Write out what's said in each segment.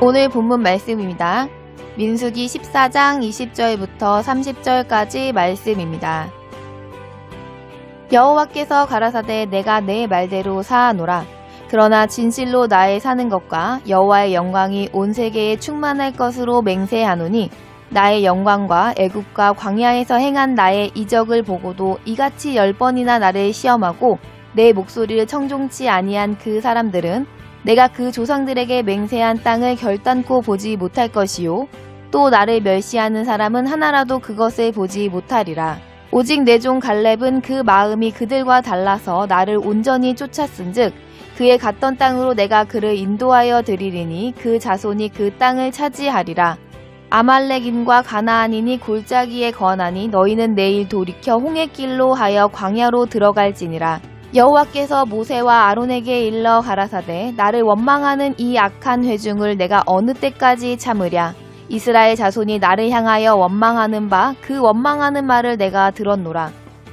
오늘 본문 말씀입니다. 민수기 14장 20절부터 30절까지 말씀입니다. 여호와께서 가라사대 내가 내 말대로 사하노라. 그러나 진실로 나의 사는 것과 여호와의 영광이 온 세계에 충만할 것으로 맹세하노니 나의 영광과 애국과 광야에서 행한 나의 이적을 보고도 이같이 열 번이나 나를 시험하고 내 목소리를 청종치 아니한 그 사람들은 내가 그 조상들에게 맹세한 땅을 결단코 보지 못할 것이요 또 나를 멸시하는 사람은 하나라도 그것을 보지 못하리라. 오직 내 종 갈렙은 그 마음이 그들과 달라서 나를 온전히 쫓았은즉 그의 갔던 땅으로 내가 그를 인도하여 드리리니 그 자손이 그 땅을 차지하리라. 아말렉인과 가나안인이 골짜기에 거하니 너희는 내일 돌이켜 홍해 길로 하여 광야로 들어갈지니라. 여호와께서 모세와 아론에게 일러 가라사대 나를 원망하는 이 악한 회중을 내가 어느 때까지 참으랴. 이스라엘 자손이 나를 향하여 원망하는 바 그 원망하는 말을 내가 들었노라.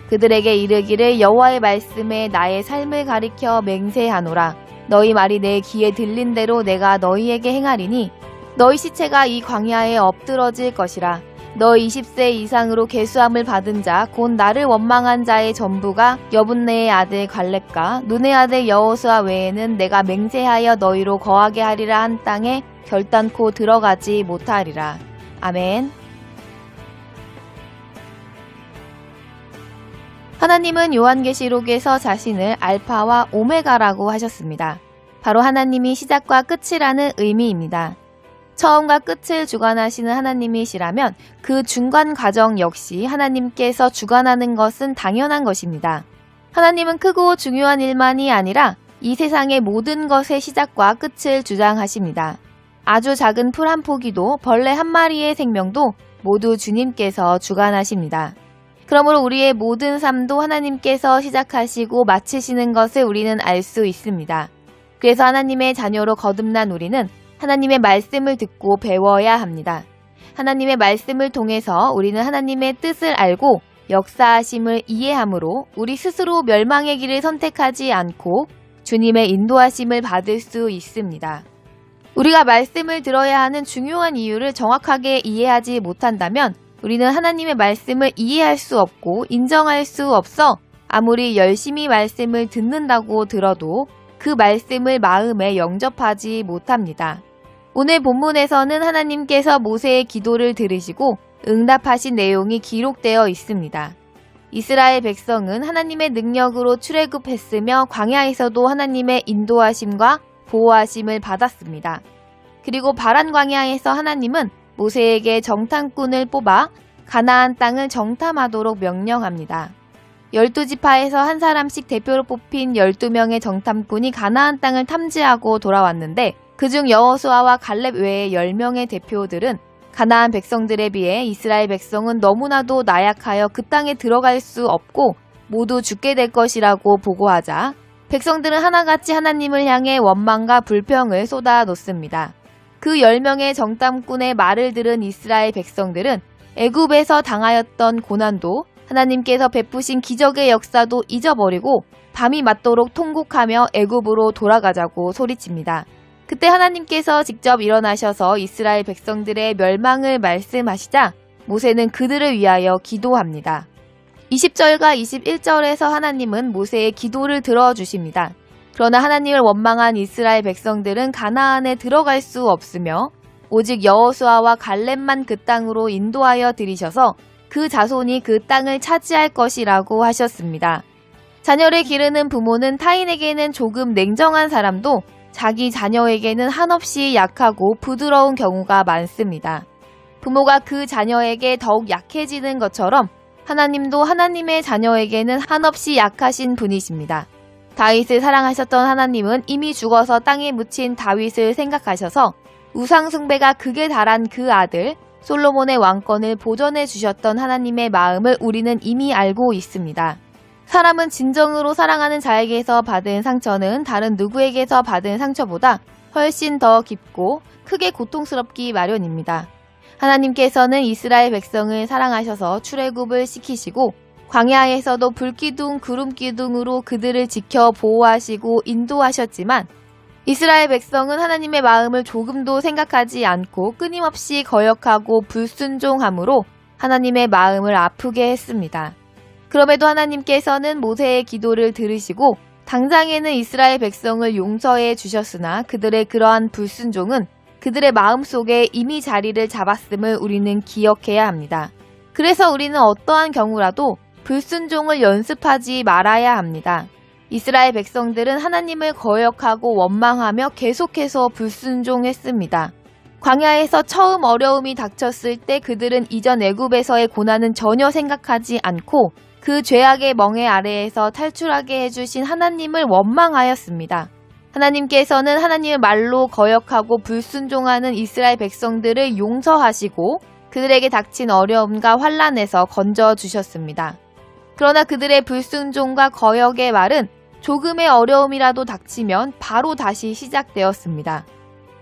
그들에게 이르기를 여호와의 말씀에 나의 삶을 가리켜 맹세하노라. 너희 말이 내 귀에 들린 대로 내가 너희에게 행하리니 너희 시체가 이 광야에 엎드러질 것이라. 너 20세 이상으로 계수함을 받은 자, 곧 나를 원망한 자의 전부가 여분네의 아들 갈렙과 눈의 아들 여호수아 외에는 내가 맹세하여 너희로 거하게 하리라 한 땅에 결단코 들어가지 못하리라. 아멘. 하나님은 요한계시록에서 자신을 알파와 오메가라고 하셨습니다. 바로 하나님이 시작과 끝이라는 의미입니다. 처음과 끝을 주관하시는 하나님이시라면 그 중간 과정 역시 하나님께서 주관하는 것은 당연한 것입니다. 하나님은 크고 중요한 일만이 아니라 이 세상의 모든 것의 시작과 끝을 주장하십니다. 아주 작은 풀 한 포기도 벌레 한 마리의 생명도 모두 주님께서 주관하십니다. 그러므로 우리의 모든 삶도 하나님께서 시작하시고 마치시는 것을 우리는 알 수 있습니다. 그래서 하나님의 자녀로 거듭난 우리는 하나님의 말씀을 듣고 배워야 합니다. 하나님의 말씀을 통해서 우리는 하나님의 뜻을 알고 역사하심을 이해함으로 우리 스스로 멸망의 길을 선택하지 않고 주님의 인도하심을 받을 수 있습니다. 우리가 말씀을 들어야 하는 중요한 이유를 정확하게 이해하지 못한다면 우리는 하나님의 말씀을 이해할 수 없고 인정할 수 없어 아무리 열심히 말씀을 듣는다고 들어도 그 말씀을 마음에 영접하지 못합니다. 오늘 본문에서는 하나님께서 모세의 기도를 들으시고 응답하신 내용이 기록되어 있습니다. 이스라엘 백성은 하나님의 능력으로 출애굽했으며 광야에서도 하나님의 인도하심과 보호하심을 받았습니다. 그리고 바란 광야에서 하나님은 모세에게 정탐꾼을 뽑아 가나안 땅을 정탐하도록 명령합니다. 열두 지파에서 한 사람씩 대표로 뽑힌 12명의 정탐꾼이 가나안 땅을 탐지하고 돌아왔는데 그중 여호수아와 갈렙 외의 10명의 대표들은 가나안 백성들에 비해 이스라엘 백성은 너무나도 나약하여 그 땅에 들어갈 수 없고 모두 죽게 될 것이라고 보고하자 백성들은 하나같이 하나님을 향해 원망과 불평을 쏟아 놓습니다. 그 10명의 정탐꾼의 말을 들은 이스라엘 백성들은 애굽에서 당하였던 고난도 하나님께서 베푸신 기적의 역사도 잊어버리고 밤이 맞도록 통곡하며 애굽으로 돌아가자고 소리칩니다. 그때 하나님께서 직접 일어나셔서 이스라엘 백성들의 멸망을 말씀하시자 모세는 그들을 위하여 기도합니다. 20절과 21절에서 하나님은 모세의 기도를 들어주십니다. 그러나 하나님을 원망한 이스라엘 백성들은 가나안에 들어갈 수 없으며 오직 여호수아와 갈렙만 그 땅으로 인도하여 들이셔서 그 자손이 그 땅을 차지할 것이라고 하셨습니다. 자녀를 기르는 부모는 타인에게는 조금 냉정한 사람도 자기 자녀에게는 한없이 약하고 부드러운 경우가 많습니다. 부모가 그 자녀에게 더욱 약해지는 것처럼 하나님도 하나님의 자녀에게는 한없이 약하신 분이십니다. 다윗을 사랑하셨던 하나님은 이미 죽어서 땅에 묻힌 다윗을 생각하셔서 우상숭배가 극에 달한 그 아들 솔로몬의 왕권을 보전해 주셨던 하나님의 마음을 우리는 이미 알고 있습니다. 사람은 진정으로 사랑하는 자에게서 받은 상처는 다른 누구에게서 받은 상처보다 훨씬 더 깊고 크게 고통스럽기 마련입니다. 하나님께서는 이스라엘 백성을 사랑하셔서 출애굽을 시키시고 광야에서도 불기둥 구름기둥으로 그들을 지켜 보호하시고 인도하셨지만 이스라엘 백성은 하나님의 마음을 조금도 생각하지 않고 끊임없이 거역하고 불순종함으로 하나님의 마음을 아프게 했습니다. 그럼에도 하나님께서는 모세의 기도를 들으시고 당장에는 이스라엘 백성을 용서해 주셨으나 그들의 그러한 불순종은 그들의 마음 속에 이미 자리를 잡았음을 우리는 기억해야 합니다. 그래서 우리는 어떠한 경우라도 불순종을 연습하지 말아야 합니다. 이스라엘 백성들은 하나님을 거역하고 원망하며 계속해서 불순종했습니다. 광야에서 처음 어려움이 닥쳤을 때 그들은 이전 애굽에서의 고난은 전혀 생각하지 않고 그 죄악의 멍에 아래에서 탈출하게 해주신 하나님을 원망하였습니다. 하나님께서는 하나님의 말로 거역하고 불순종하는 이스라엘 백성들을 용서하시고 그들에게 닥친 어려움과 환란에서 건져 주셨습니다. 그러나 그들의 불순종과 거역의 말은 조금의 어려움이라도 닥치면 바로 다시 시작되었습니다.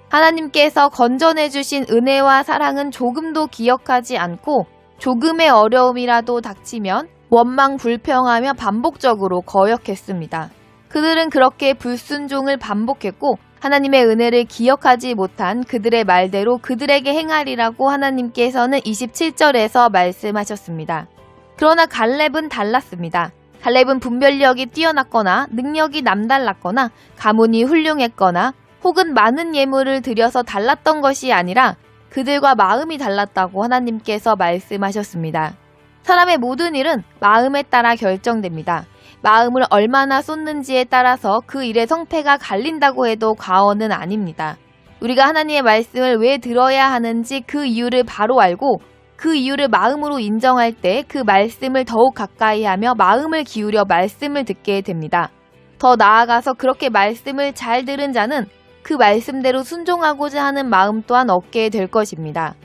하나님께서 건져내 주신 은혜와 사랑은 조금도 기억하지 않고 조금의 어려움이라도 닥치면 원망 불평하며 반복적으로 거역했습니다. 그들은 그렇게 불순종을 반복했고 하나님의 은혜를 기억하지 못한 그들의 말대로 그들에게 행하리라고 하나님께서는 27절에서 말씀하셨습니다. 그러나 갈렙은 달랐습니다. 갈렙은 분별력이 뛰어났거나 능력이 남달랐거나 가문이 훌륭했거나 혹은 많은 예물을 들여서 달랐던 것이 아니라 그들과 마음이 달랐다고 하나님께서 말씀하셨습니다. 사람의 모든 일은 마음에 따라 결정됩니다. 마음을 얼마나 쏟는지에 따라서 그 일의 성패가 갈린다고 해도 과언은 아닙니다. 우리가 하나님의 말씀을 왜 들어야 하는지 그 이유를 바로 알고 그 이유를 마음으로 인정할 때 그 말씀을 더욱 가까이 하며 마음을 기울여 말씀을 듣게 됩니다. 더 나아가서 그렇게 말씀을 잘 들은 자는 그 말씀대로 순종하고자 하는 마음 또한 얻게 될 것입니다.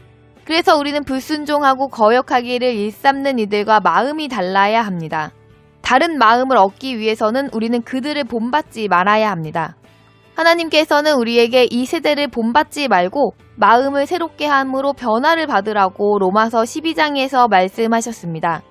그래서 우리는 불순종하고 거역하기를 일삼는 이들과 마음이 달라야 합니다. 다른 마음을 얻기 위해서는 우리는 그들을 본받지 말아야 합니다. 하나님께서는 우리에게 이 세대를 본받지 말고 마음을 새롭게 함으로 변화를 받으라고 로마서 12장에서 말씀하셨습니다.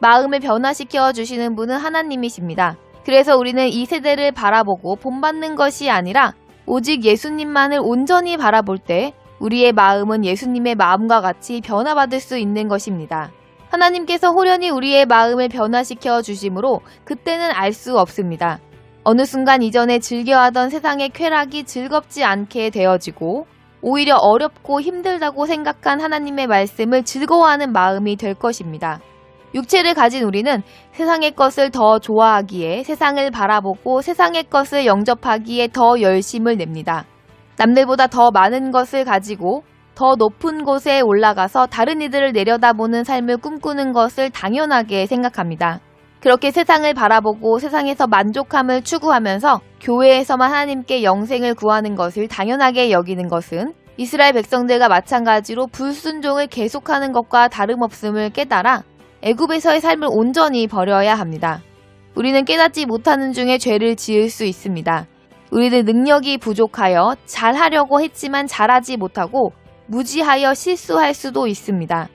마음을 변화시켜 주시는 분은 하나님이십니다. 그래서 우리는 이 세대를 바라보고 본받는 것이 아니라 오직 예수님만을 온전히 바라볼 때 우리의 마음은 예수님의 마음과 같이 변화받을 수 있는 것입니다. 하나님께서 호련히 우리의 마음을 변화시켜 주심으로 그때는 알 수 없습니다. 어느 순간 이전에 즐겨하던 세상의 쾌락이 즐겁지 않게 되어지고 오히려 어렵고 힘들다고 생각한 하나님의 말씀을 즐거워하는 마음이 될 것입니다. 육체를 가진 우리는 세상의 것을 더 좋아하기에 세상을 바라보고 세상의 것을 영접하기에 더 열심을 냅니다. 남들보다 더 많은 것을 가지고 더 높은 곳에 올라가서 다른 이들을 내려다보는 삶을 꿈꾸는 것을 당연하게 생각합니다. 그렇게 세상을 바라보고 세상에서 만족함을 추구하면서 교회에서만 하나님께 영생을 구하는 것을 당연하게 여기는 것은 이스라엘 백성들과 마찬가지로 불순종을 계속하는 것과 다름없음을 깨달아 애굽에서의 삶을 온전히 버려야 합니다. 우리는 깨닫지 못하는 중에 죄를 지을 수 있습니다. 우리는 능력이 부족하여 잘하려고 했지만 잘하지 못하고 무지하여 실수할 수도 있습니다.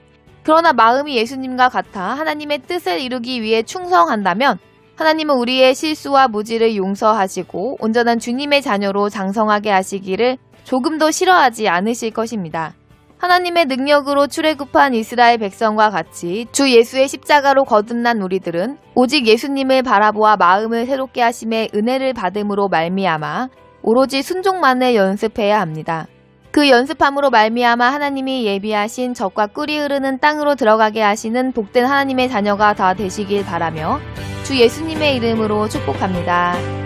그러나 마음이 예수님과 같아 하나님의 뜻을 이루기 위해 충성한다면 하나님은 우리의 실수와 무지를 용서하시고 온전한 주님의 자녀로 장성하게 하시기를 조금도 싫어하지 않으실 것입니다. 하나님의 능력으로 출애굽한 이스라엘 백성과 같이 주 예수의 십자가로 거듭난 우리들은 오직 예수님을 바라보아 마음을 새롭게 하심의 은혜를 받음으로 말미암아 오로지 순종만을 연습해야 합니다. 그 연습함으로 말미암아 하나님이 예비하신 적과 꿀이 흐르는 땅으로 들어가게 하시는 복된 하나님의 자녀가 다 되시길 바라며 주 예수님의 이름으로 축복합니다.